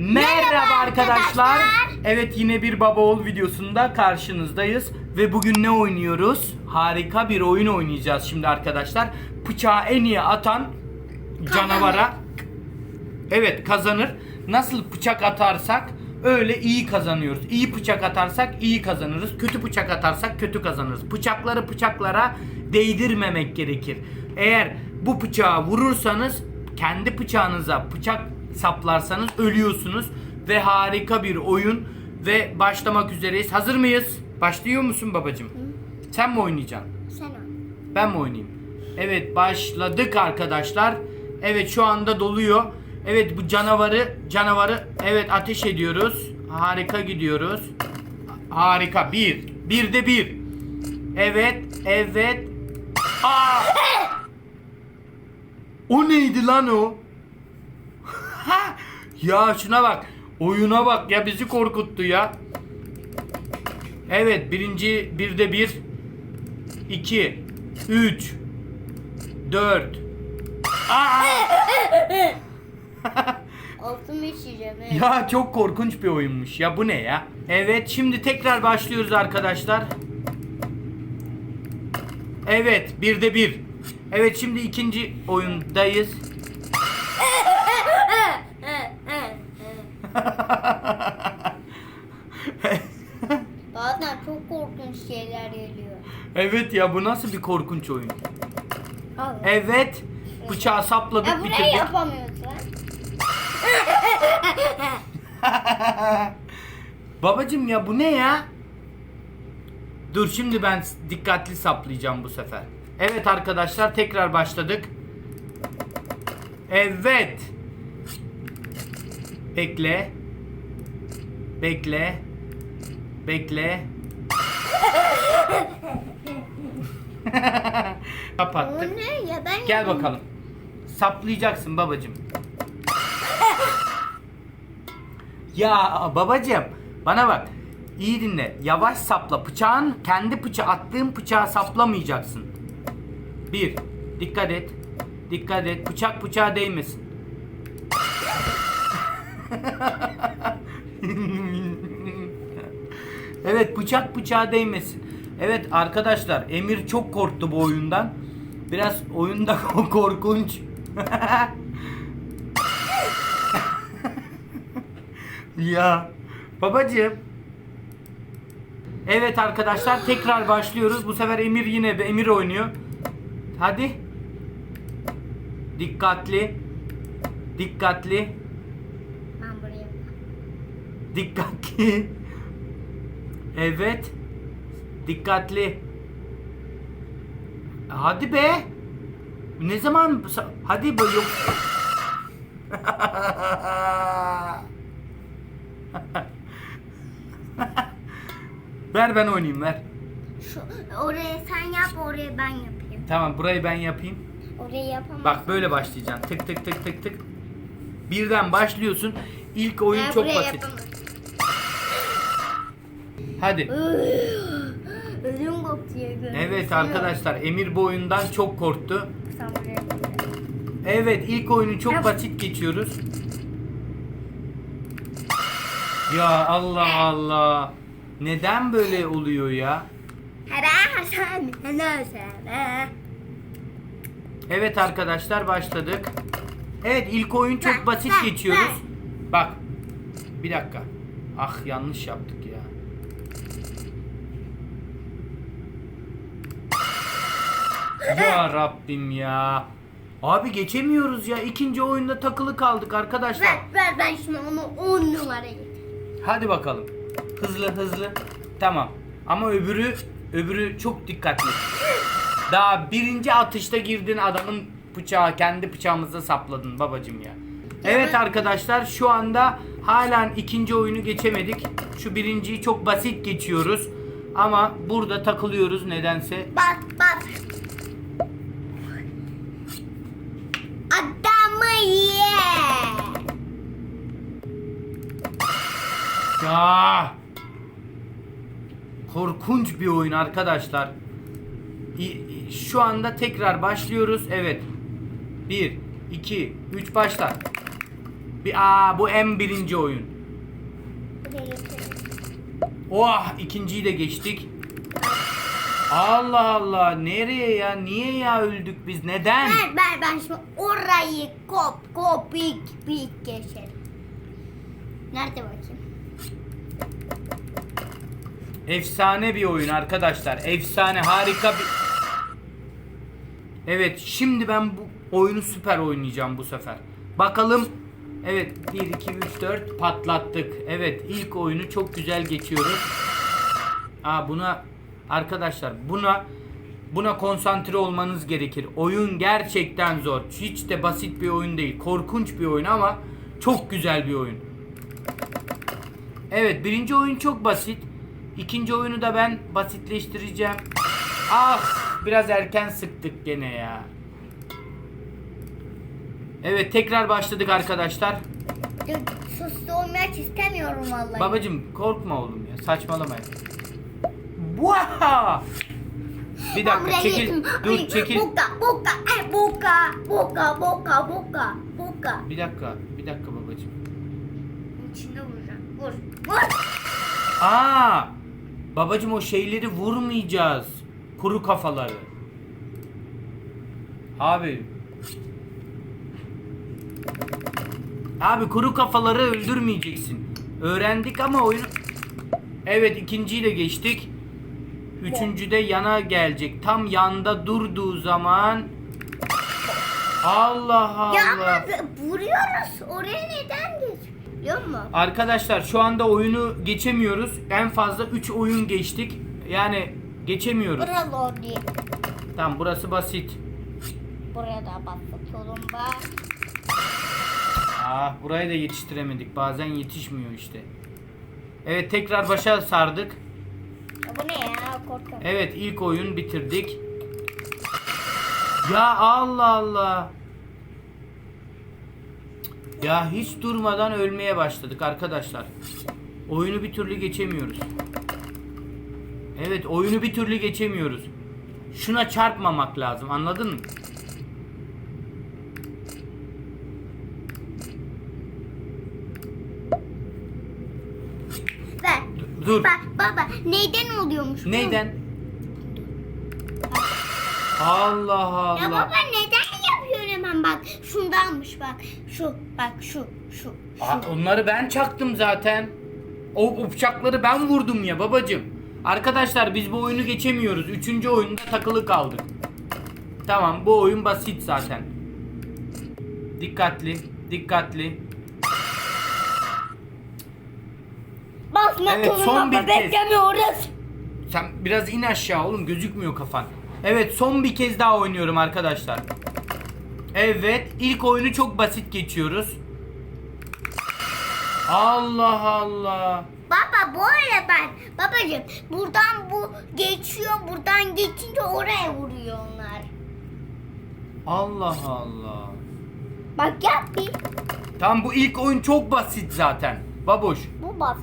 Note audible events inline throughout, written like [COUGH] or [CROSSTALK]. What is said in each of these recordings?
Merhaba arkadaşlar. Evet yine bir baba oğul videosunda karşınızdayız. Ve bugün ne oynuyoruz? Harika bir oyun oynayacağız şimdi arkadaşlar. Bıçağı en iyi atan canavara evet kazanır. Nasıl bıçak atarsak öyle iyi kazanıyoruz. İyi bıçak atarsak iyi kazanırız. Kötü bıçak atarsak kötü kazanırız. Bıçakları bıçaklara değdirmemek gerekir. Eğer bu bıçağı vurursanız kendi bıçağınıza bıçak saplarsanız ölüyorsunuz ve harika bir oyun ve başlamak üzereyiz. Hazır mıyız? Başlıyor musun babacığım? Sen mi oynayacaksın? Sen. Ben mi oynayayım? Evet başladık arkadaşlar. Evet şu anda doluyor. Evet bu canavarı canavarı evet ateş ediyoruz. Harika gidiyoruz. Harika. Bir. Bir de bir. Evet. Evet. Aa! [LAUGHS] O neydi lan o? Ya şuna bak. Oyuna bak ya bizi korkuttu ya. Evet birinci bir de bir. 2 3 4 Altımı içeceğim. evet. Ya çok korkunç bir oyunmuş. Ya bu ne ya? Evet şimdi tekrar başlıyoruz arkadaşlar. Evet bir de bir. Evet şimdi ikinci oyundayız. [LAUGHS] Bazen çok korkunç şeyler geliyor. evet ya bu nasıl bir korkunç oyun? Al. Evet bıçağı sapladık Ya burayı bitirdik. yapamıyoruz lan. [LAUGHS] Babacım ya bu ne ya? Dur şimdi ben dikkatli saplayacağım bu sefer. Evet arkadaşlar tekrar başladık. Evet. Bekle. Bekle. Bekle. [LAUGHS] O Kapattık. ne ya ben Gel bakalım. Saplayacaksın babacım. [LAUGHS] Ya babacım bana bak. İyi dinle. Yavaş sapla. Bıçağın kendi bıçağı attığın bıçağı saplamayacaksın. Bir. Dikkat et. Dikkat et. Bıçak bıçağa değmesin. Evet bıçak bıçağa değmesin. Evet arkadaşlar Emir çok korktu bu oyundan. Biraz oyunda [LAUGHS] korkunç. ya babacığım. Evet arkadaşlar tekrar başlıyoruz. Bu sefer Emir yine Emir oynuyor. Hadi. Dikkatli. Dikkatli. Dikkatli. [LAUGHS] Evet. Dikkatli. Hadi be. Ne zaman hadi böyle yok. [LAUGHS] ver ben oynayayım ver. Şu, oraya sen yap oraya ben yapayım. Tamam burayı ben yapayım. Orayı yapamam. Bak böyle başlayacaksın. Tık tık tık tık tık. Birden başlıyorsun. İlk oyun Ben çok basit. yapamam. Hadi. Ödüm koptu ya. Evet arkadaşlar Emir bu oyundan çok korktu. Evet ilk oyunu çok basit geçiyoruz. Ya Allah Allah. Neden böyle oluyor ya? Evet arkadaşlar başladık. Evet ilk oyun çok basit geçiyoruz. Bak. Bir dakika. Ah yanlış yaptık ya. Ya Rabbim ya. Abi geçemiyoruz ya. İkinci oyunda takılı kaldık arkadaşlar. Ver ver ben şimdi onu 10 numara getireyim. Hadi bakalım. Hızlı hızlı. Tamam. Ama öbürü öbürü çok dikkatli. Daha birinci atışta girdin adamın bıçağı kendi bıçağımıza sapladın babacım ya. Evet arkadaşlar şu anda halen ikinci oyunu geçemedik. Şu birinciyi çok basit geçiyoruz. Ama burada takılıyoruz nedense. Bak bak. Adamı ye. Ya. Korkunç bir oyun arkadaşlar. Şu anda tekrar başlıyoruz. Evet. 1 2 3 başla. Bir aa bu en birinci oyun. Oh ikinciyi de geçtik. Allah Allah nereye ya niye ya öldük biz neden? Ben, ben, ben şimdi orayı kop kop bik bik geçerim. Nerede bakayım? Efsane bir oyun arkadaşlar. Efsane harika bir... Evet şimdi ben bu oyunu süper oynayacağım bu sefer. Bakalım. Evet 1 2 3 4 patlattık. Evet ilk oyunu çok güzel geçiyoruz. Aa buna arkadaşlar buna buna konsantre olmanız gerekir. Oyun gerçekten zor. Hiç de basit bir oyun değil. Korkunç bir oyun ama çok güzel bir oyun. Evet birinci oyun çok basit. İkinci oyunu da ben basitleştireceğim. Ah biraz erken sıktık gene ya. Evet tekrar başladık arkadaşlar. Dur, Suslu olmak istemiyorum vallahi. Babacım korkma oğlum ya saçmalama. ya. Bir dakika çekil. Dur çekil. Buka buka ay buka buka buka buka buka. Bir dakika bir dakika babacım. İçinde vuracağım. Vur. Vur. Aa! Babacım o şeyleri vurmayacağız. Kuru kafaları. Abi. Abi kuru kafaları öldürmeyeceksin. Öğrendik ama oyun... Evet ikinciyi de geçtik. Üçüncü de yana gelecek. Tam yanda durduğu zaman... Allah Allah. Ya ama vuruyoruz. Oraya neden geç? Biliyor musun? Arkadaşlar şu anda oyunu geçemiyoruz. En fazla 3 oyun geçtik. Yani geçemiyoruz. Buralı oraya. Tamam burası basit. Buraya da basatalım bak. Ah burayı da yetiştiremedik. Bazen yetişmiyor işte. Evet tekrar başa sardık. Ya bu ne ya? Korkuyorum. Evet ilk oyun bitirdik. Ya Allah Allah. Ya hiç durmadan ölmeye başladık arkadaşlar. Oyunu bir türlü geçemiyoruz. Evet oyunu bir türlü geçemiyoruz. Şuna çarpmamak lazım anladın mı? Ver. Dur. Bak baba neyden oluyormuş? bu? Neyden? Allah Ya Allah. baba neden yapıyor hemen bak. Şundanmış bak. Şu bak şu şu. Aa, onları ben çaktım zaten. O, o bıçakları ben vurdum ya babacım. Arkadaşlar biz bu oyunu geçemiyoruz. Üçüncü oyunda takılı kaldık. Tamam bu oyun basit zaten. Dikkatli, dikkatli. Basma Evet, son bir kez. beklemiyoruz. Sen biraz in aşağı oğlum gözükmüyor kafan. Evet son bir kez daha oynuyorum arkadaşlar. Evet ilk oyunu çok basit geçiyoruz. Allah Allah. Baba bu arada ben babacığım buradan bu geçiyor buradan geçince oraya vuruyor onlar. Allah Allah. Bak yap bir. Tam bu ilk oyun çok basit zaten. Baboş. Bu bas.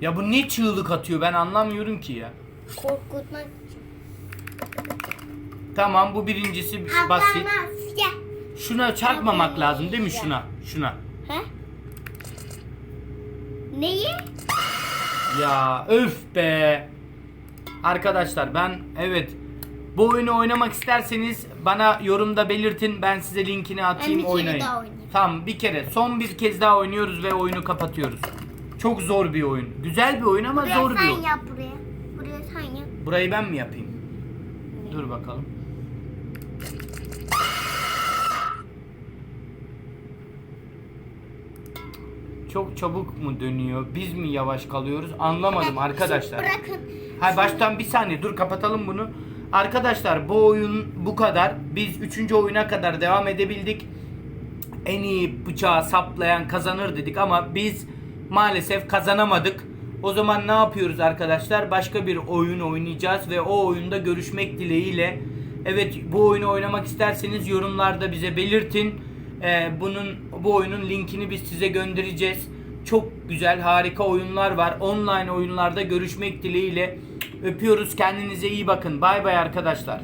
Ya bu ne çığlık atıyor ben anlamıyorum ki ya. Korkutmak için. Tamam bu birincisi basit. Şuna çarpmamak lazım değil mi şuna? Şuna. He? Neyi? Ya öf be. Arkadaşlar ben evet bu oyunu oynamak isterseniz bana yorumda belirtin ben size linkini atayım bir kere oynayın. daha oynayayım. Tamam bir kere son bir kez daha oynuyoruz ve oyunu kapatıyoruz. Çok zor bir oyun. Güzel bir oyun ama Buraya zor bir sen oyun. yap buraya. Buraya sen yap. Burayı ben mi yapayım? Dur bakalım. Çok çabuk mu dönüyor? Biz mi yavaş kalıyoruz? Anlamadım arkadaşlar. Bırakın. Ha baştan bir saniye dur kapatalım bunu. Arkadaşlar bu oyun bu kadar. Biz 3. oyuna kadar devam edebildik. En iyi bıçağı saplayan kazanır dedik ama biz maalesef kazanamadık. O zaman ne yapıyoruz arkadaşlar? Başka bir oyun oynayacağız ve o oyunda görüşmek dileğiyle. Evet bu oyunu oynamak isterseniz yorumlarda bize belirtin. Ee, bunun bu oyunun linkini biz size göndereceğiz. Çok güzel harika oyunlar var. Online oyunlarda görüşmek dileğiyle. Öpüyoruz. Kendinize iyi bakın. Bay bay arkadaşlar.